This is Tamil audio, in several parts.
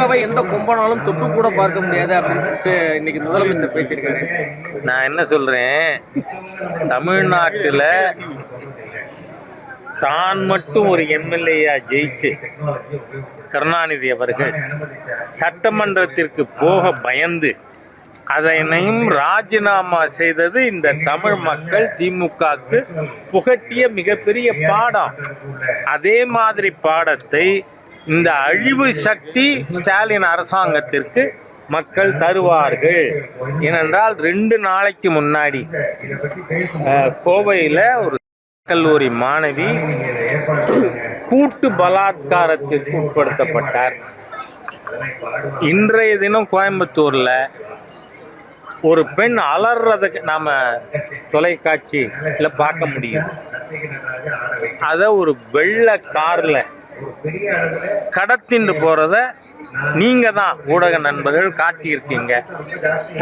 திமுகவை எந்த கொம்பனாலும் தொட்டு கூட பார்க்க முடியாது அப்படின்னு சொல்லிட்டு இன்னைக்கு முதலமைச்சர் பேசியிருக்காரு. நான் என்ன சொல்றேன்? தமிழ்நாட்டில் தான் மட்டும் ஒரு எம்எல்ஏயா ஜெயிச்சு கருணாநிதி அவர்கள் சட்டமன்றத்திற்கு போக பயந்து அதனையும் ராஜினாமா செய்தது இந்த தமிழ் மக்கள் திமுகவுக்கு புகட்டிய மிகப்பெரிய பாடம். அதே மாதிரி பாடத்தை இந்த அழிவு சக்தி ஸ்டாலின் அரசாங்கத்திற்கு மக்கள் தருவார்கள். ஏனென்றால் ரெண்டு நாளைக்கு முன்னாடி கோவையில் ஒரு கல்லூரி மாணவி கூட்டு பலாத்காரத்திற்கு உட்படுத்தப்பட்டார். இன்றைய தினம் கோயம்புத்தூரில் ஒரு பெண் அலறதுக்கு நாம் தொலைக்காட்சியில் பார்க்க முடியும் அதை ஒரு வெள்ளை காரில் கடத்திண்டு போகிறத நீங்கள் தான் ஊடக நண்பர்கள் காட்டியிருக்கீங்க.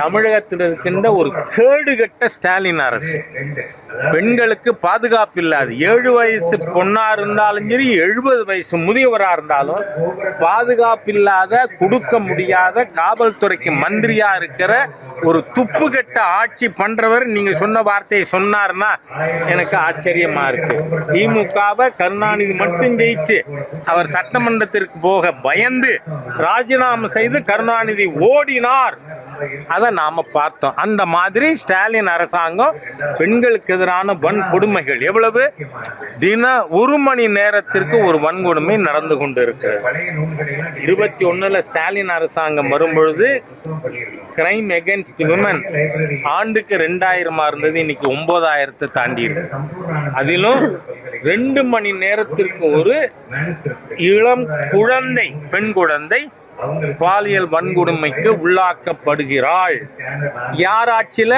தமிழகத்தில் இருக்கின்ற ஒரு கேடுகட்ட ஸ்டாலின் அரசு. பெண்களுக்கு பாதுகாப்பு இல்லாது ஏழு வயசு பொண்ணாக இருந்தாலும் சரி எழுபது வயசு முதியவராக இருந்தாலும் பாதுகாப்பு இல்லாத கொடுக்க முடியாத காவல்துறைக்கு மந்திரியாக இருக்கிற ஒரு துப்பு கெட்ட ஆட்சி பண்ணுறவர் நீங்கள் சொன்ன வார்த்தையை சொன்னார்னா எனக்கு ஆச்சரியமாக இருக்குது திமுகவை கருணாநிதி மட்டும் ஜெயிச்சு அவர் சட்டமன்றத்திற்கு போக பயந்து ராஜினாமா செய்து கருணாநிதி ஓடினார். அதை நாம் பார்த்தோம். அந்த மாதிரி ஸ்டாலின் அரசாங்கம் பெண்களுக்கு எதிரான வன்கொடுமைகள் எவ்வளவு? தின ஒரு மணி நேரத்திற்கு ஒரு வன்கொடுமை நடந்து கொண்டு இருக்கு இருபத்தி ஒன்றில் ஸ்டாலின் அரசாங்கம் வரும்பொழுது கிரைம் எகென்ஸ்ட் விமன் ஆண்டுக்கு ரெண்டாயிரமா இருந்தது இன்னைக்கு ஒன்பதாயிரத்தை தாண்டி இருக்கு அதிலும் ரெண்டு மணி நேரத்திற்கு ஒரு இளம் குழந்தை பெண் குழந்தை பாலியல் வன்கொடுமைக்கு உள்ளாக்கப்படுகிறாள். யார் ஆட்சியில்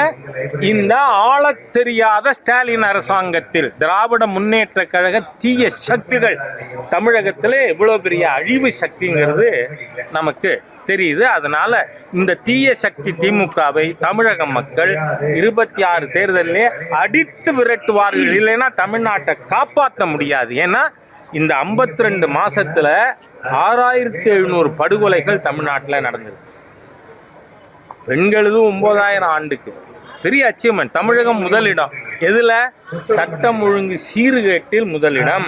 இந்த ஆளத் தெரியாத ஸ்டாலின் அரசாங்கத்தில். திராவிட முன்னேற்ற கழக தீய சக்திகள். தமிழகத்தில் இவ்வளோ பெரிய அழிவு சக்திங்கிறது நமக்கு தெரியுது. அதனால இந்த தீய சக்தி திமுகவை தமிழக மக்கள் இருபத்தி ஆறு தேர்தலிலே அடித்து விரட்டுவார்கள். இல்லைன்னா தமிழ்நாட்டை காப்பாற்ற முடியாது. ஏன்னா இந்த 52 ரெண்டு மாசத்துல ஆறாயிரத்தி எழுநூறு படுகொலைகள் தமிழ்நாட்டில் நடந்திருக்கு. பெண்களது ஒன்பதாயிரம் ஆண்டுக்கு. பெரிய அச்சீவ்மெண்ட் தமிழகம் முதலிடம். எதில்? சட்டம் ஒழுங்கு சீர்கேட்டில் முதலிடம்.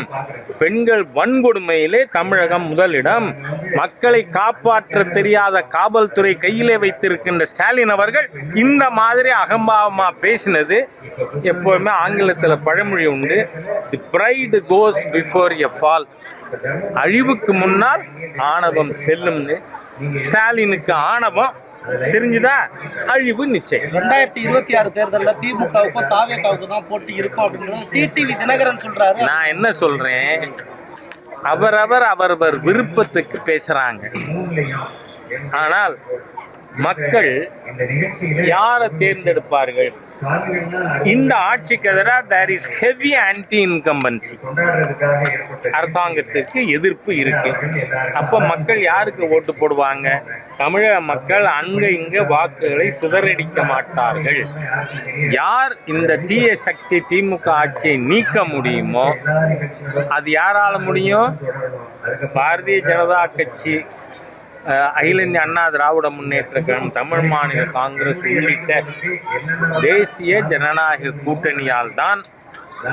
பெண்கள் வன்கொடுமையிலே தமிழகம் முதலிடம். மக்களை காப்பாற்ற தெரியாத காவல்துறை கையிலே வைத்திருக்கின்ற ஸ்டாலின் அவர்கள் இந்த மாதிரி அகம்பாவமா பேசினது. எப்போதுமே ஆங்கிலத்தில் பழமொழி உண்டு. The pride goes before a fall அழிவுக்கு முன்னால் ஆணவம் செல்லும்னு. ஸ்டாலினுக்கு ஆணவம் தெரிஞ்சுதா? அழிவு நிச்சயம். ரெண்டாயிரத்தி இருபத்தி ஆறு தேர்தலில் திமுகவுக்கும் தாவேகாவுக்கும் தான் போட்டி இருக்கும் அப்படின்றது டிடிவி தினகரன் சொல்றாரு. நான் என்ன சொல்றேன்? அவரவர் அவரவர் விருப்பத்துக்கு பேசுறாங்க. ஆனால் மக்கள் யாரை தேர்ந்தெடுப்பார்கள்? இந்த ஆட்சிக்கு எதிராக there is heavy anti incumbency அரசாங்கத்திற்கு எதிர்ப்பு இருக்கு. அப்போ மக்கள் யாருக்கு ஓட்டு போடுவாங்க? தமிழக மக்கள் அங்க இங்க வாக்குகளை சிதறடிக்க மாட்டார்கள். யார் இந்த தீய சக்தி திமுக ஆட்சியை நீக்க முடியுமோ அது யாரால முடியும்? பாரதிய ஜனதா கட்சி. அகில இந்திய அண்ணா திராவிட முன்னேற்ற கழகம் தமிழ் மாநில காங்கிரஸ் உள்ளிட்ட தேசிய ஜனநாயக கூட்டணியால் தான்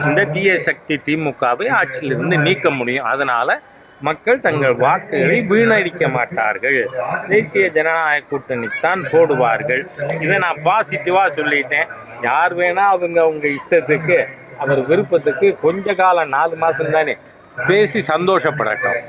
இந்த தீய சக்தி திமுகவை ஆட்சியிலிருந்து நீக்க முடியும். அதனால் மக்கள் தங்கள் வாக்குகளை வீணடிக்க மாட்டார்கள். தேசிய ஜனநாயக கூட்டணித்தான் போடுவார்கள். இதை நான் பாசிட்டிவாக சொல்லிட்டேன். யார் வேணால் அவங்க அவங்க இஷ்டத்துக்கு அவர் விருப்பத்துக்கு கொஞ்ச காலம் நாலு மாதம் தானே பேசி சந்தோஷப்படட்டும்.